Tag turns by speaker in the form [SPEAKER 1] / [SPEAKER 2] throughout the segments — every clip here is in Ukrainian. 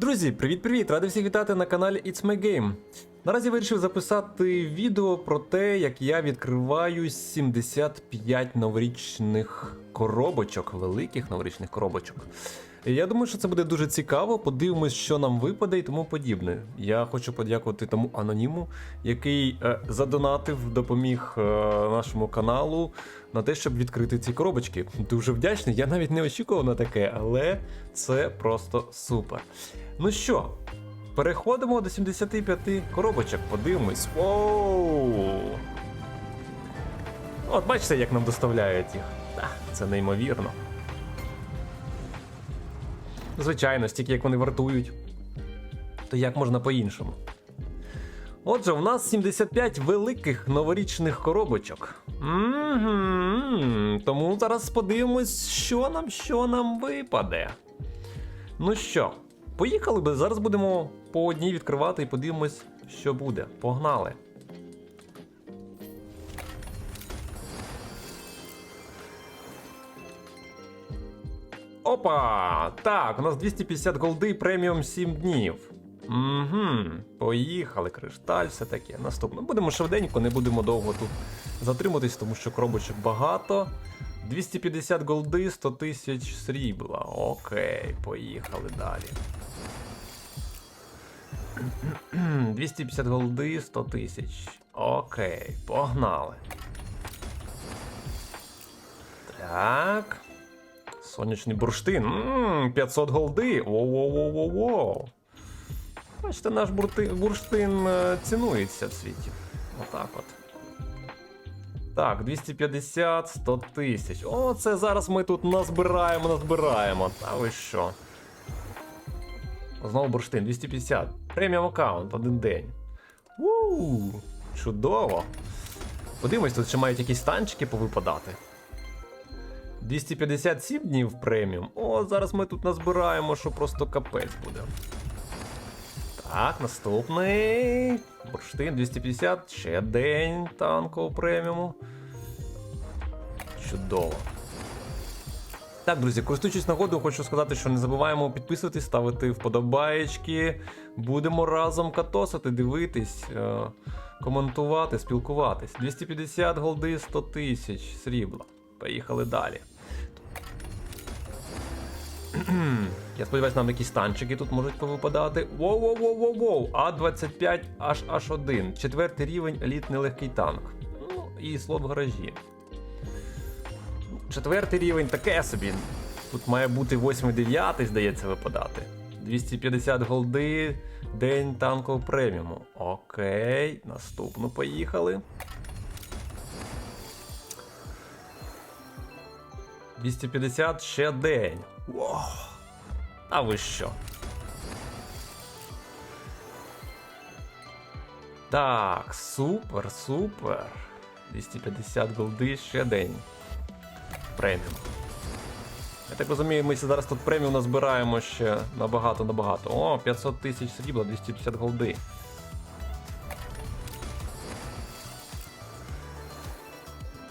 [SPEAKER 1] Друзі, привіт-привіт! Радий всіх вітати на каналі It's My Game. Наразі вирішив записати відео про те, як я відкриваю 75 новорічних коробочок, великих новорічних коробочок. Я думаю, що це буде дуже цікаво. Подивимось, що нам випаде і тому подібне. Я хочу подякувати тому аноніму, який е, задонатив, допоміг е, нашому каналу на те, щоб відкрити ці коробочки. Дуже вдячний. Я навіть не очікував на таке, але це просто супер. Ну що, переходимо до 75 коробочок. Подивимось. Воу! От бачите, як нам доставляють їх. Це неймовірно. Звичайно, стільки як вони вартують. То як можна по-іншому? Отже, у нас 75 великих новорічних коробочок. Угу. Тому зараз подивимось, що нам, що нам випаде. Ну що, поїхали би. Зараз будемо по одній відкривати і подивимось, що буде. Погнали. Опа! Так, у нас 250 голди преміум 7 днів. Угу, поїхали, кришталь, все таке. Наступно. Будемо швиденько, не будемо довго тут затриматись, тому що коробочок багато. 250 голди, 100 тисяч срібла. Окей, поїхали далі. 250 голди, 100 тисяч. Окей, погнали. Сонячний бурштин. Ммм, 500 голди. Воу-воу-воу-воу-воу. Бачите, наш бурштин е, цінується в світі. Отак от. Так, 250, 100 тисяч. О, це зараз ми тут назбираємо, назбираємо. Та ви що? Знову бурштин, 250. Преміум аккаунт, один день. Уу, чудово. Подивимось, тут ще мають якісь танчики повипадати. 257 днів преміум. О, зараз ми тут назбираємо, що просто капець буде. Так, наступний. Бурштин 250, ще день танкового преміуму. Чудово. Так, друзі, користуючись нагодою, хочу сказати, що не забуваємо підписуватись, ставити вподобаєчки. Будемо разом катосити, дивитись, е, коментувати, спілкуватись. 250 голди, 100 тисяч срібла. Поїхали далі. Я сподіваюся, нам якісь танчики тут можуть повипадати. Воу-воу-воу-воу-воу! А25 H1. Четвертий рівень елітний легкий танк. Ну, і слот в гаражі. Четвертий рівень таке собі. Тут має бути 8-9, здається, випадати. 250 голди, день танкового преміуму. Окей, наступну поїхали. 250 ще день. Воу. А ви що? Так, супер, супер. 250 голди ще день. Преміум. Я так розумію, ми зараз тут преміум назбираємо ще набагато-набагато. О, 500 тисяч срібла, 250 голди. –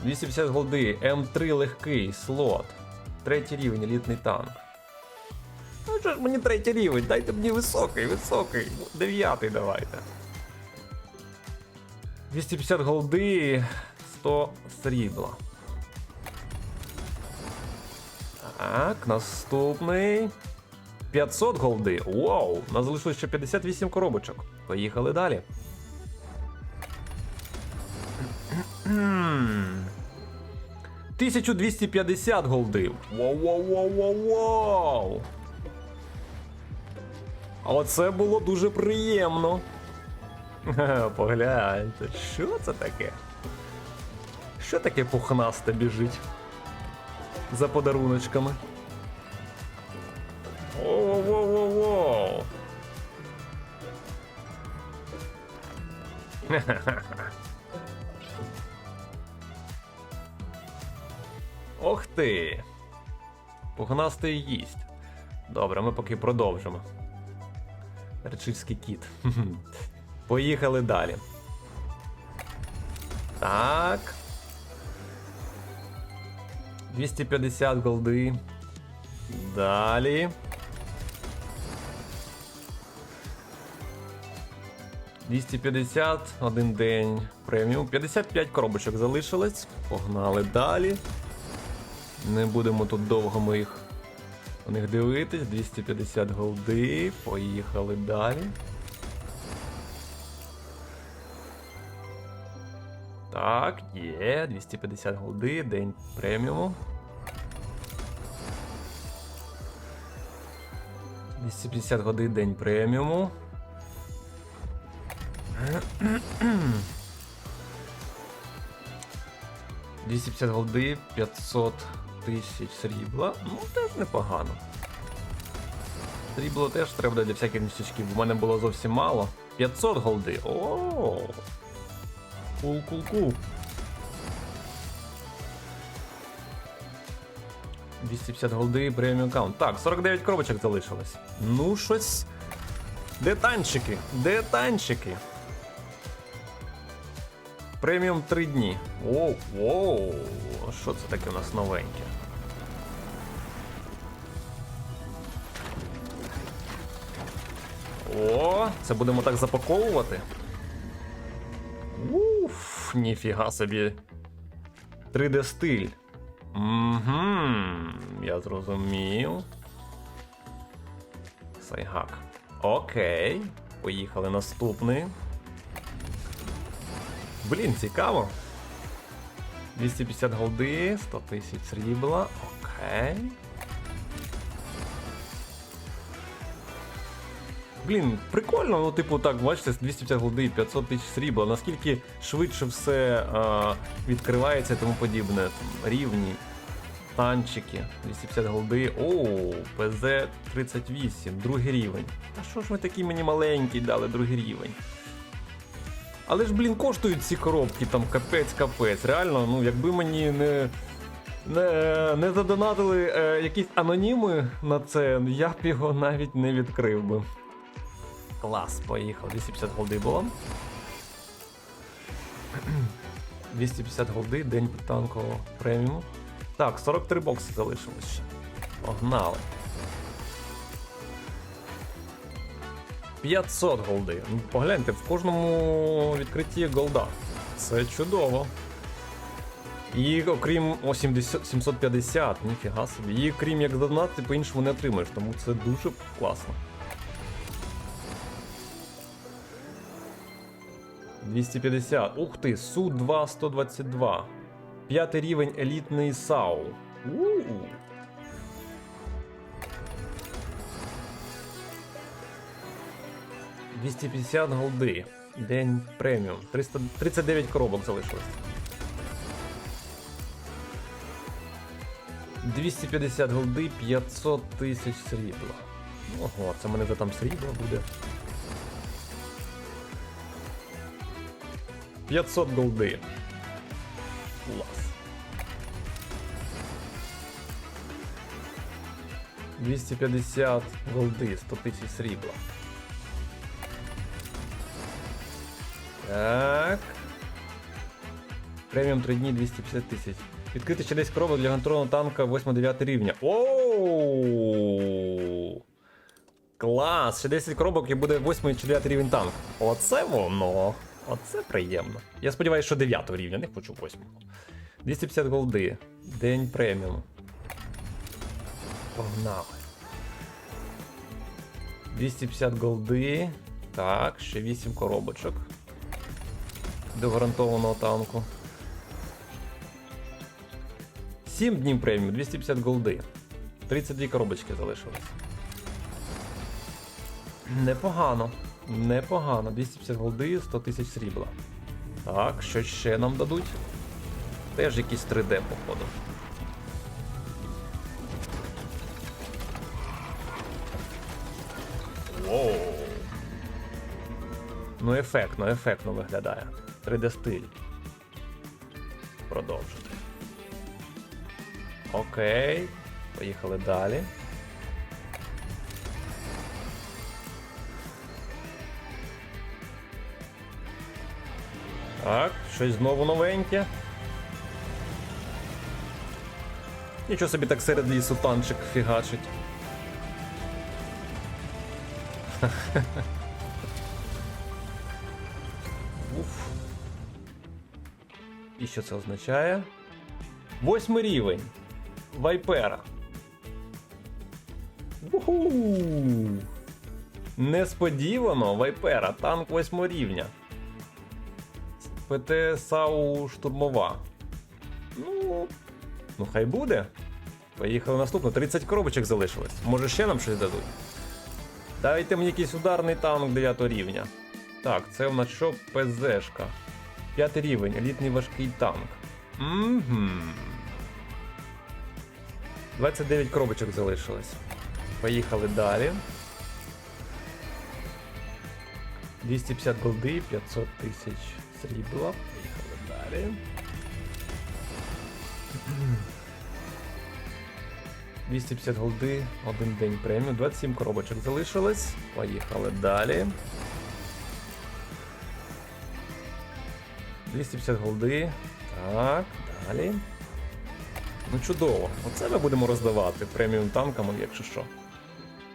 [SPEAKER 1] 250 голди, М3 легкий, слот. Третій рівень, елітний танк. Ну що ж мені третій рівень? Дайте мені високий, високий. Дев'ятий давайте. 250 голди, 100 срібла. Так, наступний. 500 голди. Вау! Нас залишилось ще 58 коробочок. Поїхали далі. Кхм. 1250 голди. Воу-воу-воу-воу-воу! Оце було дуже приємно. Погляньте, що це таке? Що таке пухнасте біжить? За подаруночками. Воу-воу-воу-воу! Ох ти! Пухнастий їсть. Добре, ми поки продовжимо. Речицький кіт. Поїхали далі. Так. 250 голди. Далі. 250, один день преміум. 55 коробочок залишилось. Погнали далі. Не будемо тут довго ми їх у них дивитись. 250 голди. Поїхали далі. Так, є, 250 голди, день преміуму. 250 годин день преміуму. «250 голди, 500 тисяч срібла. Ну, теж непогано. Срібло теж треба для всяких ніштячків. У мене було зовсім мало. 500 голди. О. Кул, кул, кул. 250 голди преміум аккаунт. Так, 49 коробочок залишилось. Ну, щось. Де танчики? Де танчики? Преміум 3 дні. Оу, оу. Що це таке у нас новеньке? О, це будемо так запаковувати. Уф, ніфіга собі. 3D стиль. Угу, я зрозумів. Сайгак. Окей. Поїхали наступний. Блін, цікаво. 250 голди, 100 тисяч срібла. Окей. Блін, прикольно, ну, типу, так, бачите, 250 голди 500 тисяч срібла. Наскільки швидше все а, відкривається і тому подібне. Там, рівні, танчики, 250 голди. Оу, ПЗ-38, другий рівень. А що ж ви такі мені маленькі дали, другий рівень? Але ж, блін, коштують ці коробки, там капець-капець. Реально, ну якби мені не. Не, не задонатили е, якісь аноніми на це, я б його навіть не відкрив би. Клас, поїхав. 250 голди було. 250 голди, день танкового преміуму. Так, 43 бокси залишилось ще. Погнали. 500 голди. Ну, Погляньте, в кожному відкритті голда. Це чудово. І окрім о, 70, 750, ніфіга собі. І крім як задонати, по-іншому не отримаєш, тому це дуже класно. 250. Ух ти, Су-2 122. П'ятий рівень елітний САУ. У-у. – 250 голди. День преміум. 300, 39 коробок залишилось. 250 голди, 500 тисяч срібла. Ого, це в мене вже там срібла буде. 500 голди. Клас. 250 голди, 100 тисяч срібла. Так. Преміум 3 дні 250 тисяч. Відкрити ще десь коробок для контрольного танка 8-9 рівня. Оу! Клас! Ще 10 коробок і буде 8 чи 9 рівень танк. Оце воно! Оце приємно. Я сподіваюся, що 9 рівня, не хочу 8. 250 голди. День преміум. Погнали. 250 голди. Так, ще 8 коробочок. До гарантованого танку. 7 днів преміум, 250 голди. 32 коробочки залишилось. Непогано. Непогано. 250 голди, 100 тисяч срібла. Так, що ще нам дадуть? Теж якісь 3D, походу. Воу. Ну, ефектно, ефектно виглядає. 3D стиль. Продовжити. Окей. Поїхали далі. Так, щось знову новеньке. Нічого собі так серед лісу танчик фігачить. І що це означає? Восьмий рівень. Вайпера. Уху! Несподівано Вайпера, танк восьмого рівня. ПТ САУ штурмова. Ну, ну хай буде. Поїхали наступно. 30 коробочок залишилось. Може ще нам щось дадуть? Дайте мені якийсь ударний танк 9 рівня. Так, це в нас що ПЗшка. П'ятий рівень, елітний важкий танк. Угу. 29 коробочок залишилось. Поїхали далі. 250 голди, 500 тисяч срібла. Поїхали далі. – 250 голди, один день премію, 27 коробочок залишилось. Поїхали далі. 250 голди. Так, далі. Ну чудово. Оце ми будемо роздавати преміум танкам, якщо що.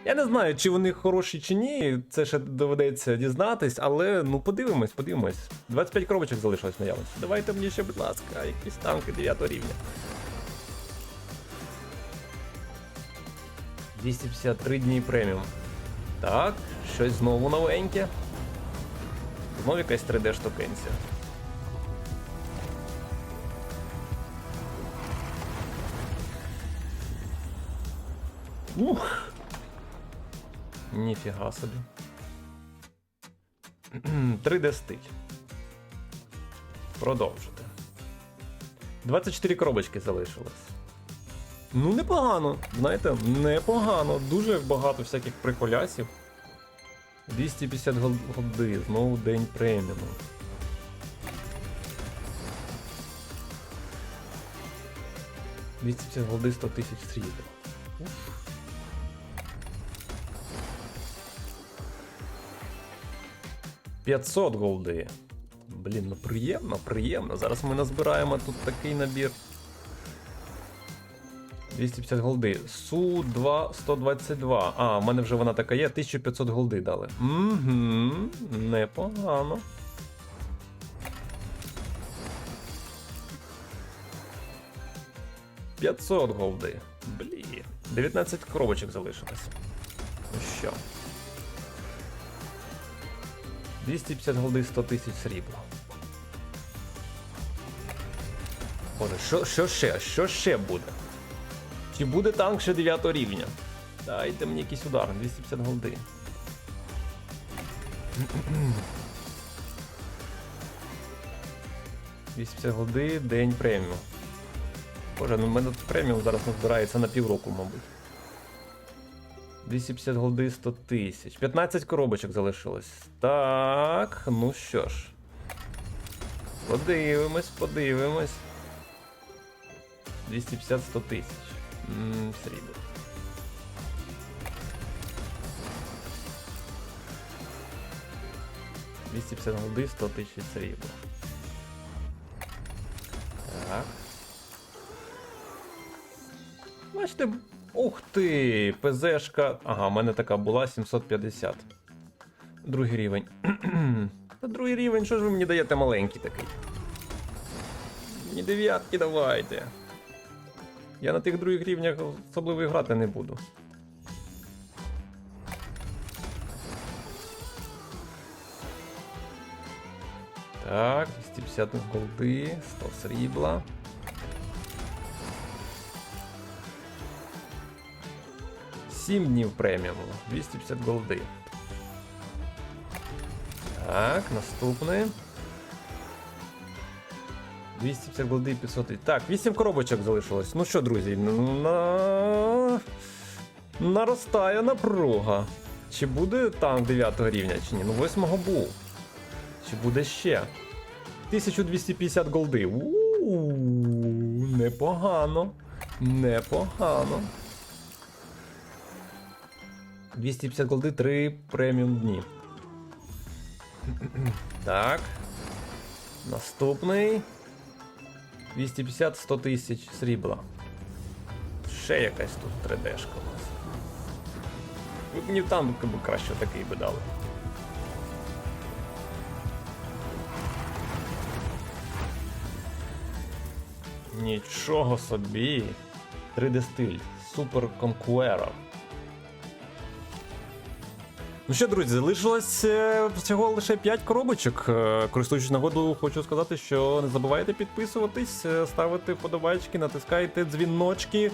[SPEAKER 1] Я не знаю, чи вони хороші чи ні, це ще доведеться дізнатись, але ну подивимось, подивимось. 25 коробочок залишилось наявності. Давайте мені ще, будь ласка, якісь танки 9 рівня. 253 дні преміум. Так, щось знову новеньке. Знову якась 3D штукенція. Ух! Ніфіга собі. 3D стиль. Продовжити. 24 коробочки залишилось. Ну, непогано. Знаєте, непогано. Дуже багато всяких приколясів. 250 гол- голди, знову день преміуму. – 250 голди 100 тисяч срібла. «500 голди. Блін, ну приємно, приємно. Зараз ми назбираємо тут такий набір. 250 голди. Су 2 122. А, в мене вже вона така є. 1500 голди дали. Угу, непогано. «500 голди. Блін. 19 коробочок залишилось. Ну що? 250 голди 100 тисяч срібла. Боже, що, що ще? Що ще буде? Чи буде танк ще 9 рівня? Дайте мені якийсь удар, 250 голди. «250 голди, день преміум. Боже, ну в мене тут преміум зараз назбирається на півроку, мабуть. 250 голди 100 тисяч. 15 коробочок залишилось. Так, ну що ж. Подивимось, подивимось. 250 100 тисяч. Ммм, срібло. Двісті п'ятдесят голди, 100 тисяч срібла. Так. Бачите, ух ти! ПЗшка. Ага, в мене така була 750. Другий рівень. Та другий рівень, що ж ви мені даєте маленький такий? Мені дев'ятки давайте. Я на тих других рівнях особливо і грати не буду. Так, 250 голди, 100 срібла. Сім днів преміуму, 250 голди. Так, наступне. 250 голди і 500. Так, 8 коробочок залишилось. Ну що, друзі, на... наростає напруга. Чи буде танк 9 рівня, чи ні? Ну 8 був. Чи буде ще? 1250 голди. У-у-у, непогано. Непогано. 250 голди, 3 преміум дні. Так. Наступний. 250-100 тисяч срібла. Ще якась тут 3D-шка у нас. От мені там краще такий би дали. Нічого собі. 3D стиль. Супер конкуеров. Ну що, друзі, залишилось е, всього лише 5 коробочок. Е, Користуючись нагоду, хочу сказати, що не забувайте підписуватись, е, ставити вподобайки, натискайте дзвіночки.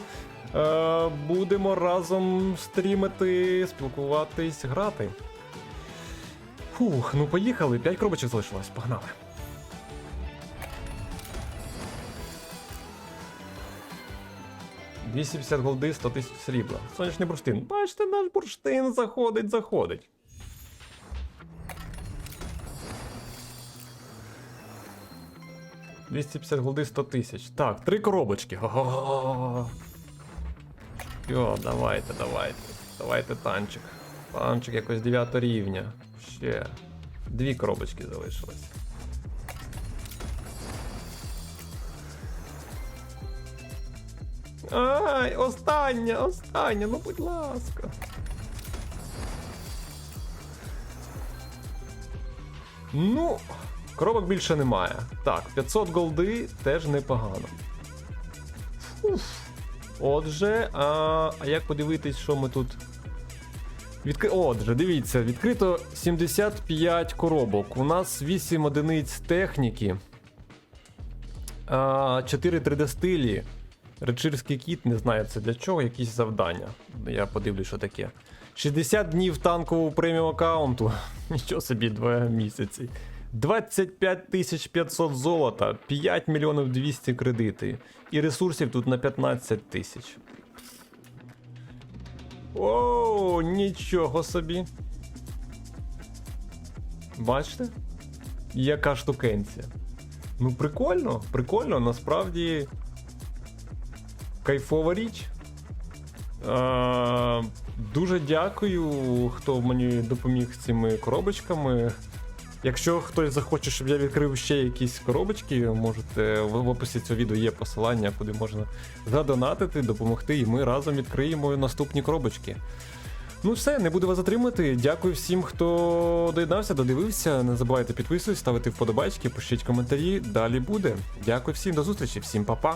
[SPEAKER 1] Будемо разом стрімити, спілкуватись, грати. Фух, ну поїхали, 5 коробочок залишилось, погнали. — 250 голди, 100 тисяч срібла. Сонячний бурштин. Бачите, наш бурштин заходить, заходить. — 250 голди, 100 тисяч. Так, три коробочки. Ого. Йо, давайте, давайте. Давайте танчик. Танчик якось 9 рівня. Ще. Дві коробочки залишилось. Ай, остання, остання, ну будь ласка. Ну, коробок більше немає. Так, 500 голди теж непогано. Фуф. Отже, а, а як подивитись, що ми тут. Відкри... Отже, дивіться, відкрито 75 коробок. У нас 8 одиниць техніки. 4 3D стилі. Речирський кіт, не знаю це для чого, якісь завдання. Я подивлюсь, що таке. 60 днів танкового преміум аккаунту. Нічого собі, 2 місяці. 25 500 золота, 5 мільйонів 200 кредити. І ресурсів тут на 15 тисяч. Оу, нічого собі. Бачите? Яка штукенція. Ну, прикольно, прикольно, насправді. Кайфова річ. Е, дуже дякую, хто мені допоміг з цими коробочками. Якщо хтось захоче, щоб я відкрив ще якісь коробочки, можете в описі цього відео є посилання, куди можна задонатити, допомогти, і ми разом відкриємо наступні коробочки. Ну все, не буду вас затримати. Дякую всім, хто доєднався, додивився. Не забувайте підписуватись, ставити вподобайки, пишіть коментарі. Далі буде. Дякую всім, до зустрічі, всім па-па.